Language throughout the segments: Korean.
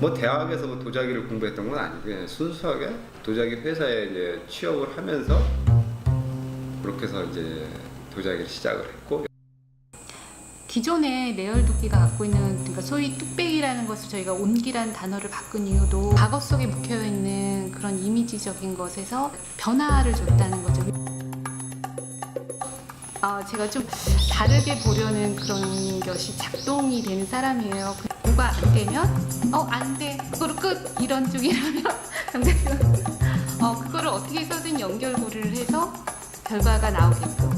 뭐 대학에서 뭐 도자기를 공부했던 건 아니고 그냥 순수하게 도자기 회사에 이제 취업을 하면서 그렇게 해서 이제 도자기를 시작을 했고 기존의 내열도끼가 갖고 있는 그러니까 소위 뚝배기라는 것을 저희가 온기란 단어를 바꾼 이유도 과거 속에 묵혀 있는 그런 이미지적인 것에서 변화를 줬다는 거죠. 아, 제가 좀 다르게 보려는 그런 것이 작동이 되는 사람이에요. 그 뭐가 안 되면 어 안 돼, 그거로 끝 이런 쪽이라면 어 그거를 어떻게 해서든 연결고리를 해서 결과가 나오게끔.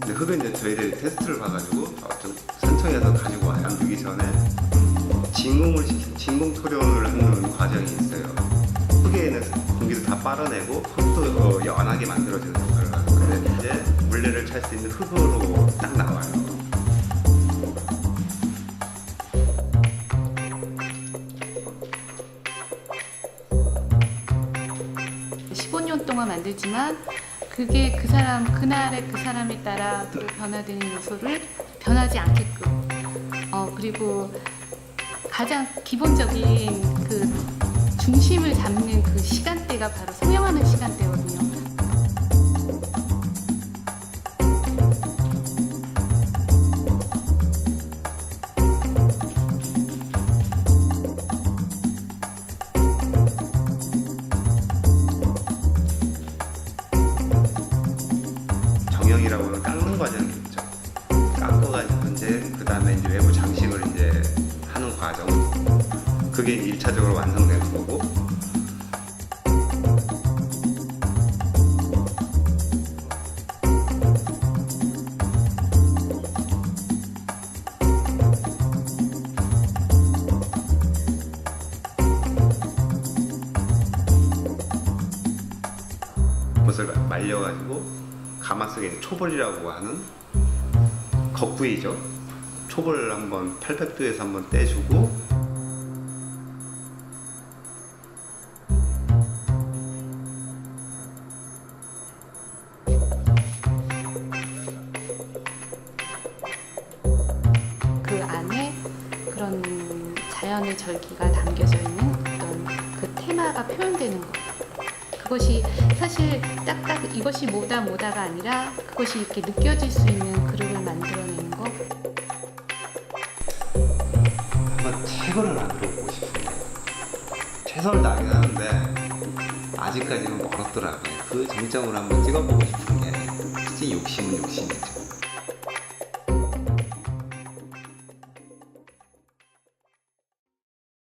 근데 흙은 이제 저희들이 테스트를 봐가지고 어, 좀 산청에서 가지고 와요. 여기 전에 진공을 진공 토련을 하는 과정이 있어요. 있는 공기도 다 빨아내고 흙도 어, 연하게 만들어지는 역할을 하 고 근데 이제 물레를 찰 수 있는 흙으로 딱 나와요. 15년 동안 만들지만 그게 그 사람 그날의 그 사람에 따라 그 변화되는 요소를 변하지 않게끔 어 그리고 가장 기본적인 그 중심을 잡는 그 시간대가 바로 성형하는 정형이라고 하는 깎는 과정이 있죠. 깎아가지고 이제 그 다음에 이제 외부 장식을 이제 하는 과정. 그게 1차적으로 완성되는 거고. 못을 말려가지고 가마 속에 이제 초벌이라고 하는 겉구이죠. 초벌을 한번 800도에서 한번 떼주고 그 안에 그런 자연의 절기가 담겨져 있는 어떤 그 테마가 표현되는 것. 그것이 사실 딱딱 이것이 뭐다 뭐다가 아니라 그것이 이렇게 느껴질 수 있는 그룹을 만들어내는 것. 한번 최고를 만들어보고 싶은데 최선을 다하긴 하는데 아직까지는 멀었더라고요. 그 정점을 한번 찍어보고 싶은 게 진짜 욕심은 욕심이죠.